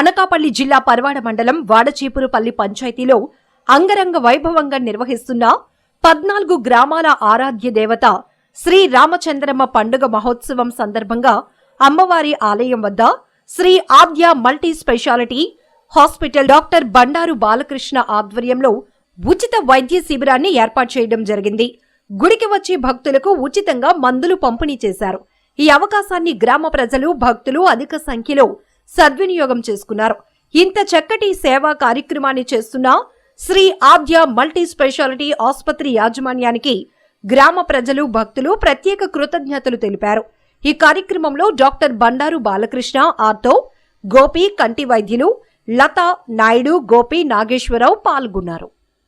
అనకాపల్లి జిల్లా పర్వాడ మండలం వాడచీపురుపల్లి పంచాయతీలో అంగరంగ వైభవంగా నిర్వహిస్తున్న పద్నాలుగు గ్రామాల ఆరాధ్య దేవత శ్రీ రామచంద్రమ్మ పండుగ మహోత్సవం సందర్భంగా అమ్మవారి ఆలయం వద్ద Shri Adya multi speciality hospital doctor Bandaru Balakrishna ఆధ్వర్యంలో ఉచిత వైద్య శిబిరాన్ని ఏర్పాటు చేయడం జరిగింది. గుడికి వచ్చే భక్తులకు ఉచితంగా మందులు పంపిణీ చేశారు. ఈ అవకాశాన్ని గ్రామ ప్రజలు భక్తులు అధిక సంఖ్యలో సద్వినియోగం చేసుకున్నారు. ఇంత చక్కటి సేవా కార్యక్రమాన్ని చేస్తున్న శ్రీ ఆద్య మల్టీ స్పెషాలిటీ ఆసుపత్రి యాజమాన్యానికి గ్రామ ప్రజలు భక్తులు ప్రత్యేక కృతజ్ఞతలు తెలిపారు. ఈ కార్యక్రమంలో డాక్టర్ బండారు బాలకృష్ణ ఆర్తో గోపి కంటి వైద్యులు లత నాయుడు గోపి నాగేశ్వరరావు పాల్గొన్నారు.